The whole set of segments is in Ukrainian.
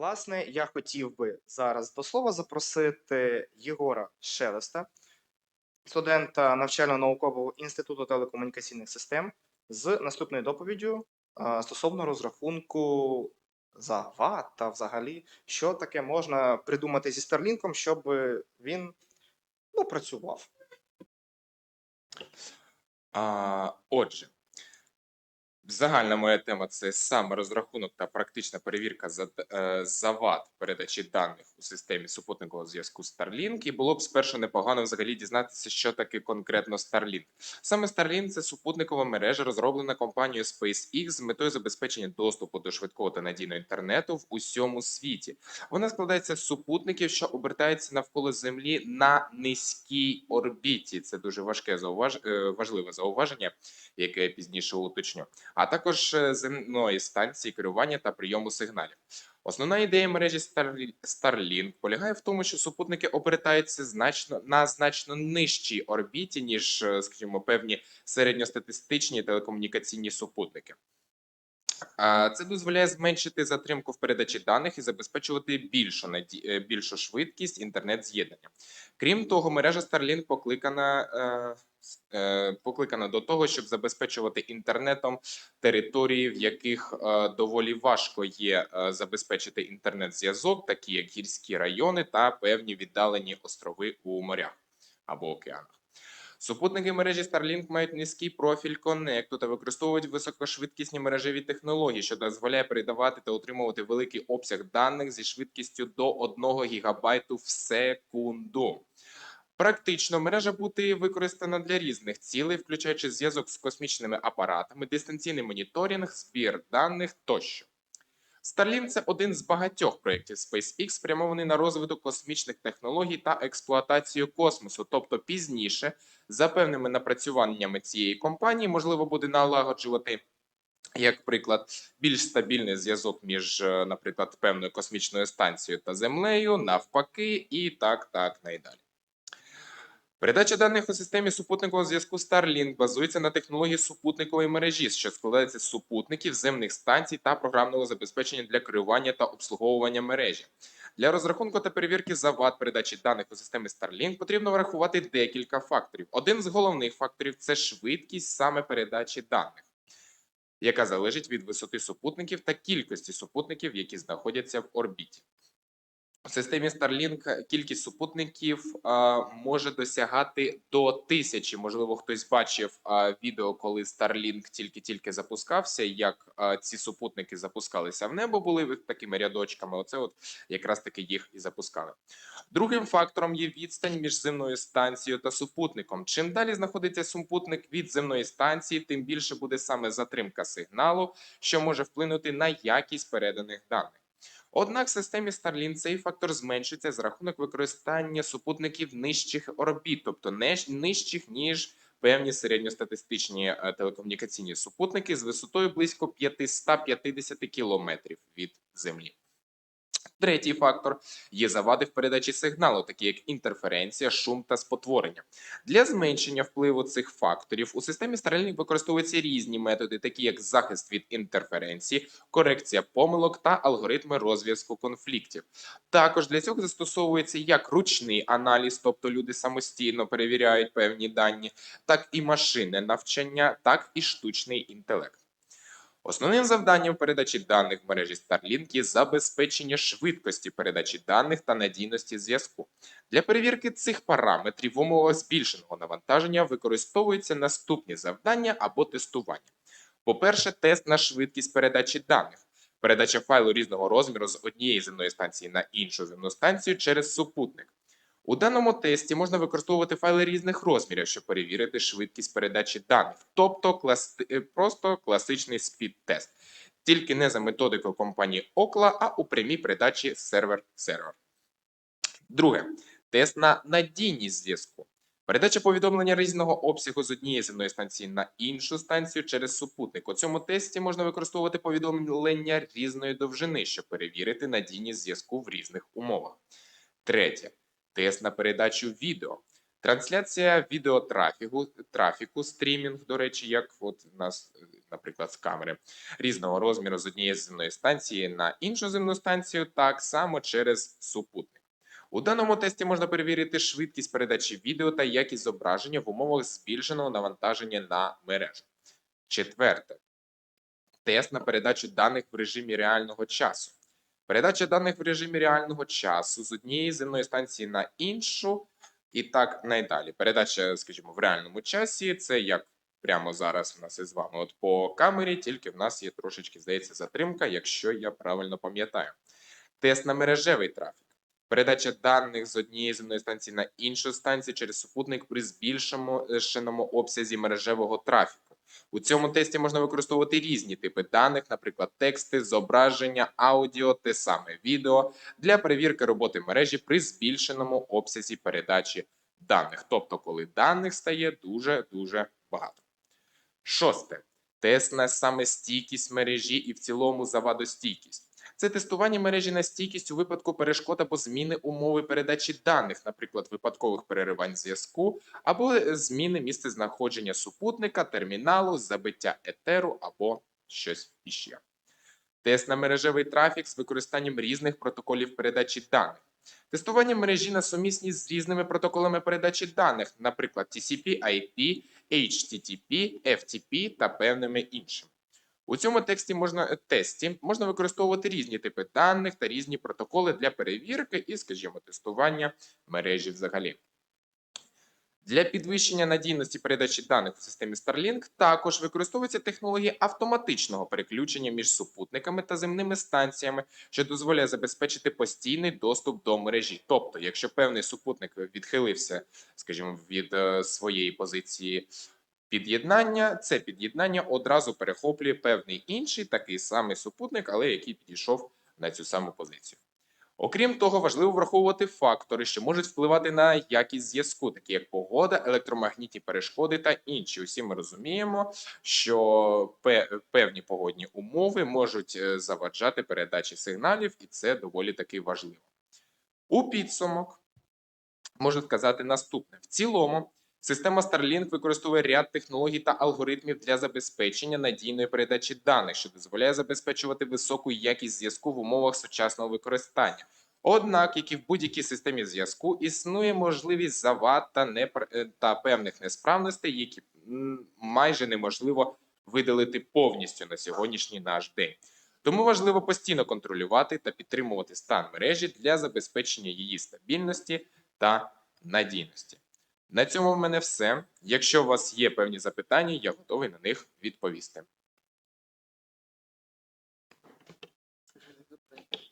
Власне, я хотів би зараз до слова запросити Єгора Шелеста, студента навчально-наукового інституту телекомунікаційних систем, з наступною доповіддю стосовно розрахунку за ват та взагалі, що таке можна придумати зі Старлінком, щоб він ну, працював. А, отже, загальна моя тема це саме розрахунок та практична перевірка за, е, завад передачі даних у системі супутникового зв'язку Starlink. І було б спершу непогано взагалі дізнатися, що таке конкретно Starlink. Саме Starlink – це супутникова мережа, розроблена компанією SpaceX з метою забезпечення доступу до швидкого та надійного інтернету в усьому світі. Вона складається з супутників, що обертаються навколо Землі на низькій орбіті. Це дуже важке зауваж... е, важливе зауваження, яке я пізніше уточню, а також е, земної станції керування та прийому сигналів. Основна ідея мережі Starli- Starlink полягає в тому, що супутники обертаються значно на значно нижчій орбіті, ніж, е, скажімо, певні середньостатистичні телекомунікаційні супутники. Це дозволяє зменшити затримку в передачі даних і забезпечувати більшу е, більшу швидкість інтернет-з'єднання. Крім того, мережа Starlink покликана, е, е, покликана до того, щоб забезпечувати інтернетом території, в яких доволі важко є забезпечити інтернет-зв'язок, такі як гірські райони та певні віддалені острови у морях або океанах. Супутники мережі Starlink мають низький профіль коннекту та використовують високошвидкісні мережеві технології, що дозволяє передавати та отримувати великий обсяг даних зі швидкістю до 1 ГБ в секунду. Практично мережа буде використана для різних цілей, включаючи зв'язок з космічними апаратами, дистанційний моніторинг, збір даних тощо. Starlink – це один з багатьох проєктів SpaceX, спрямований на розвиток космічних технологій та експлуатацію космосу. Тобто пізніше, за певними напрацюваннями цієї компанії, можливо буде налагоджувати. Як приклад, більш стабільний зв'язок між, е, наприклад, певною космічною станцією та Землею, навпаки, і так, так, найдалі. Передача даних у системі супутникового зв'язку Starlink базується на технології супутникової мережі, що складається з супутників, земних станцій та програмного забезпечення для керування та обслуговування мережі. Для розрахунку та перевірки завад передачі даних у системі Starlink потрібно врахувати декілька факторів. Один з головних факторів це швидкість саме передачі даних, яка залежить від висоти супутників та кількості супутників, які знаходяться в орбіті. У системі Starlink кількість супутників а, може досягати до тисячі. Можливо, хтось бачив а, відео, коли Starlink тільки-тільки запускався, як а, ці супутники запускалися в небо, були такими рядочками. Оце от якраз таки їх і запускали. Другим фактором є відстань між земною станцією та супутником. Чим далі знаходиться супутник від земної станції, тим більше буде саме затримка сигналу, що може вплинути на якість переданих даних. Однак в системі Starlink цей фактор зменшиться за рахунок використання супутників нижчих орбіт, тобто не нижчих ніж певні середньостатистичні е, телекомунікаційні супутники з висотою близько 550 кілометрів від Землі. Третій фактор є завади в передачі сигналу, такі як інтерференція, шум та спотворення. Для зменшення впливу цих факторів у системі Starlink використовуються різні методи, такі як захист від інтерференції, корекція помилок та алгоритми розв'язку конфліктів. Також для цього застосовується як ручний аналіз, тобто люди самостійно перевіряють певні дані, так і машинне навчання, так і штучний інтелект. Основним завданням передачі даних в мережі Starlink є забезпечення швидкості передачі даних та надійності зв'язку. Для перевірки цих параметрів в умовах збільшеного навантаження використовуються наступні завдання або тестування. По-перше, тест на швидкість передачі даних. Передача файлу різного розміру з однієї земної станції на іншу земну станцію через супутник. У даному тесті можна використовувати файли різних розмірів, щоб перевірити швидкість передачі даних, тобто клас... е, просто класичний спід-тест, тільки не за методикою компанії Okla, а у прямій передачі сервер-сервер. Друге тест на надійність зв'язку. Передача повідомлення різного обсягу з однієї земної станції на іншу станцію через супутник. У цьому тесті можна використовувати повідомлення різної довжини, щоб перевірити надійність зв'язку в різних умовах. Третє тест на передачу відео. Трансляція відеотрафіку, трафіку, стрімінг, до речі, як от у нас наприклад, з камери різного розміру з однієї земної станції на іншу земну станцію, так само через супутник. У даному тесті можна перевірити швидкість передачі відео та якість зображення в умовах збільшеного навантаження на мережу. Четверте. Тест на передачу даних в режимі реального часу. Передача даних в режимі реального часу з однієї земної станції на іншу, і так найдалі. Передача, скажімо, в реальному часі це як прямо зараз в нас із вами. От по камері, тільки в нас є трошечки, здається, затримка, якщо я правильно пам'ятаю. Тест на мережевий трафік. Передача даних з однієї земної станції на іншу станцію через супутник при збільшеному обсязі мережевого трафіку. У цьому тесті можна використовувати різні типи даних, наприклад, тексти, зображення, аудіо, те саме відео для перевірки роботи мережі при збільшеному обсязі передачі даних, тобто коли даних стає дуже дуже багато. Шосте тест на саме стійкість мережі і в цілому завадостійкість. Це тестування мережі на стійкість у випадку перешкод або зміни умови передачі даних, наприклад, випадкових переривань зв'язку, або зміни місцезнаходження супутника, терміналу, забиття етеру або щось іще. Тест на мережевий трафік з використанням різних протоколів передачі даних. Тестування мережі на сумісність з різними протоколами передачі даних, наприклад, TCP, IP, HTTP, FTP та певними іншими. У цьому тексті можна тесті можна використовувати різні типи даних та різні протоколи для перевірки і, скажімо, тестування мережі взагалі. Для підвищення надійності передачі даних у системі Starlink також використовується технологія автоматичного переключення між супутниками та земними станціями, що дозволяє забезпечити постійний доступ до мережі. Тобто, якщо певний супутник відхилився, скажімо, від е, своєї позиції під'єднання, це під'єднання одразу перехоплює певний інший такий самий супутник, але який підійшов на цю саму позицію. Окрім того, важливо враховувати фактори, що можуть впливати на якість зв'язку, такі як погода, електромагнітні перешкоди та інші. Усі ми розуміємо, що певні погодні умови можуть е, заваджати передачі сигналів, і це доволі таки важливо. У підсумок можу сказати наступне: в цілому. Система Starlink використовує ряд технологій та алгоритмів для забезпечення надійної передачі даних, що дозволяє забезпечувати високу якість зв'язку в умовах сучасного використання. Однак, як і в будь-якій системі зв'язку, існує можливість завад та, непр... е, та певних несправностей, які майже неможливо видалити повністю на сьогоднішній наш день. Тому важливо постійно контролювати та підтримувати стан мережі для забезпечення її стабільності та надійності. На цьому в мене все. Якщо у вас є певні запитання, я готовий на них відповісти.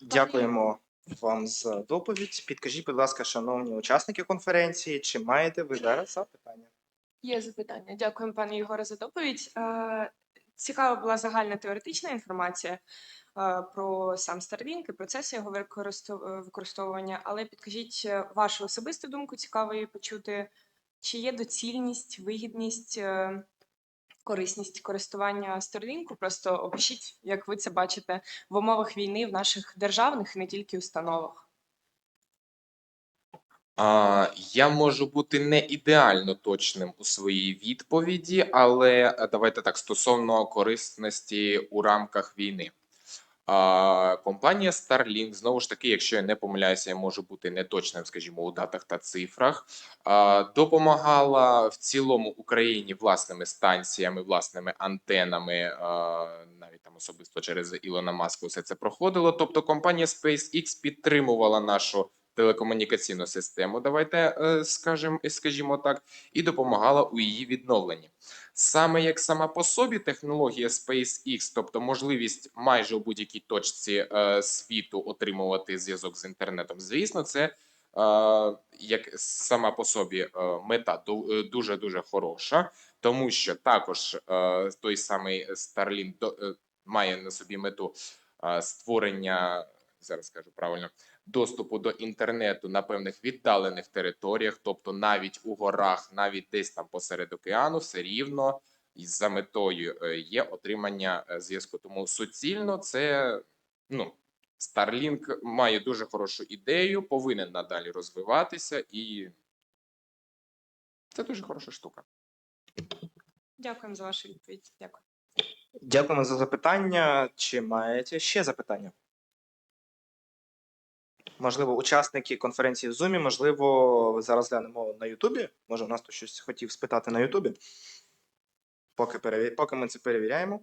Дякуємо вам за доповідь. Підкажіть, будь ласка, шановні учасники конференції, чи маєте ви зараз запитання? Є запитання. Дякуємо, пане Єгоре, за доповідь. Е, Цікава була загальна теоретична інформація е, про сам Starlink і процеси його використов- використовування. Але підкажіть е, вашу особисту думку, цікаво її почути. Чи є доцільність, вигідність, е, корисність користування Starlink? Просто опишіть, як ви це бачите в умовах війни в наших державних і не тільки установах. Я можу бути не ідеально точним у своїй відповіді, але е, давайте так стосовно корисності у рамках війни. Компанія Starlink, знову ж таки, якщо я не помиляюся, я можу бути неточним, скажімо, у датах та цифрах. Допомагала в цілому Україні власними станціями, власними антенами, навіть там особисто через Ілона Маска все це проходило. Тобто, компанія SpaceX підтримувала нашу телекомунікаційну систему. Давайте е, скажемо, скажімо так, і допомагала у її відновленні. Саме як сама по собі технологія SpaceX, тобто можливість майже у будь-якій точці е, світу отримувати зв'язок з інтернетом, звісно, це е, як сама по собі мета дуже дуже хороша, тому що також той самий Starlink має на собі мету створення зараз скажу правильно. Доступу до інтернету на певних віддалених територіях, тобто навіть у горах, навіть десь там посеред океану, все рівно і за метою е, є отримання е, зв'язку. Тому суцільно це ну Starlink має дуже хорошу ідею, повинен надалі розвиватися, і це дуже хороша штука. Дякуємо за вашу відповідь. Дякую. Дякуємо за запитання. Чи маєте ще запитання? Можливо, учасники конференції в Zoom, можливо, зараз глянемо на Ютубі. Може, у нас тут щось хотів спитати на Ютубі. Поки, переві... Поки ми це перевіряємо.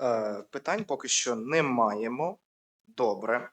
Е, питань поки що не маємо. Добре.